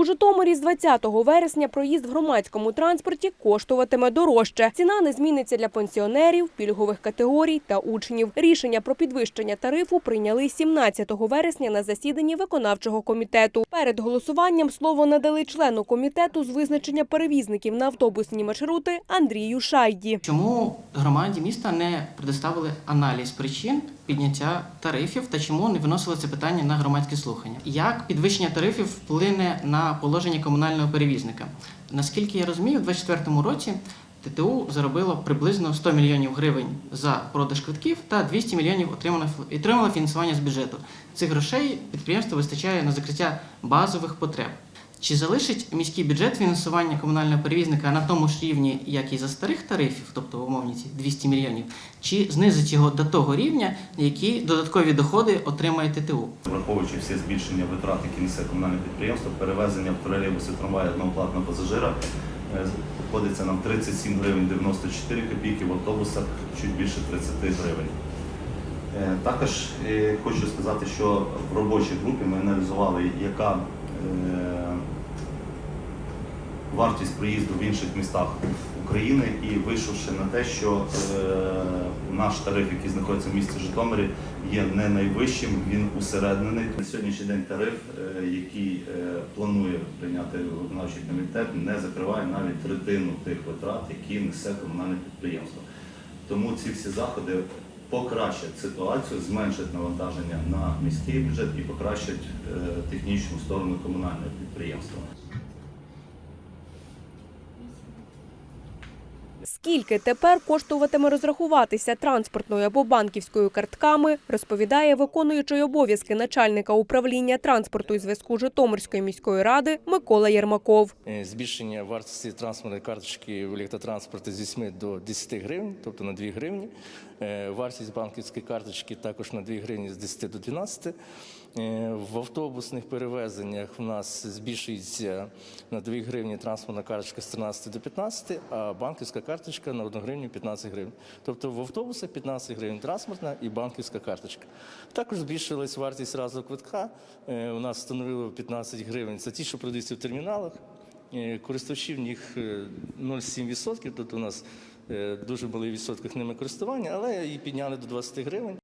У Житомирі з 20 вересня проїзд в громадському транспорті коштуватиме дорожче. Ціна не зміниться для пенсіонерів, пільгових категорій та учнів. Рішення про підвищення тарифу прийняли 17 вересня на засіданні виконавчого комітету. Перед голосуванням слово надали члену комітету з визначення перевізників на автобусні маршрути Андрію Шайді. Чому громаді міста не предоставили аналіз причин підняття тарифів та чому не виносили це питання на громадські слухання? Як підвищення тарифів вплине на положення комунального перевізника? Наскільки я розумію, у 2024 році ТТУ заробило приблизно 100 мільйонів гривень за продаж квитків та 200 мільйонів отримало фінансування з бюджету. Цих грошей підприємство вистачає на закриття базових потреб. Чи залишить міський бюджет фінансування комунального перевізника на тому ж рівні, як і за старих тарифів, тобто умовні ці 200 мільйонів, чи знизить його до того рівня, які додаткові доходи отримає ТТУ? Враховуючи всі збільшення витрат, які несе комунальне підприємство, перевезення в тролейбусі трамваї одного платного пасажира е, обходиться нам 37 гривень 94 копійки, в автобусах чуть більше 30 гривень. Е, Також е, хочу сказати, що в робочій групі ми аналізували, яка вартість проїзду в інших містах України і вийшовши на те, що е, наш тариф, який знаходиться в місті Житомирі, є не найвищим, він усереднений. На сьогоднішній день тариф, е, який е, планує прийняти виконавчий комітет, не закриває навіть третину тих витрат, які несе комунальне підприємство. Тому ці всі заходи покращать ситуацію, зменшать навантаження на міський бюджет і покращать технічну сторону комунального підприємства. Скільки тепер коштуватиме розрахуватися транспортною або банківською картками, розповідає виконуючий обов'язки начальника управління транспорту і зв'язку Житомирської міської ради Микола Єрмаков. Е, Збільшення вартості транспортної карточки в електротранспорті з 8 до 10 гривень, тобто на 2 гривні. Е, Вартість банківської карточки також на 2 гривні з 10 до 12. Е, В автобусних перевезеннях в нас збільшується на 2 гривні транспортна карточка з 13 до 15, а банківська карточка на 1 гривню 15 гривень. Тобто в автобусах 15 гривень транспортна і банківська карточка. Також збільшилась вартість разу квитка. Е, У нас становило 15 гривень. Це ті, що продаються в терміналах. Е, Користувачів в них е, 0,7%, тобто у нас дуже малий відсоток ними користування, але її підняли до 20 гривень.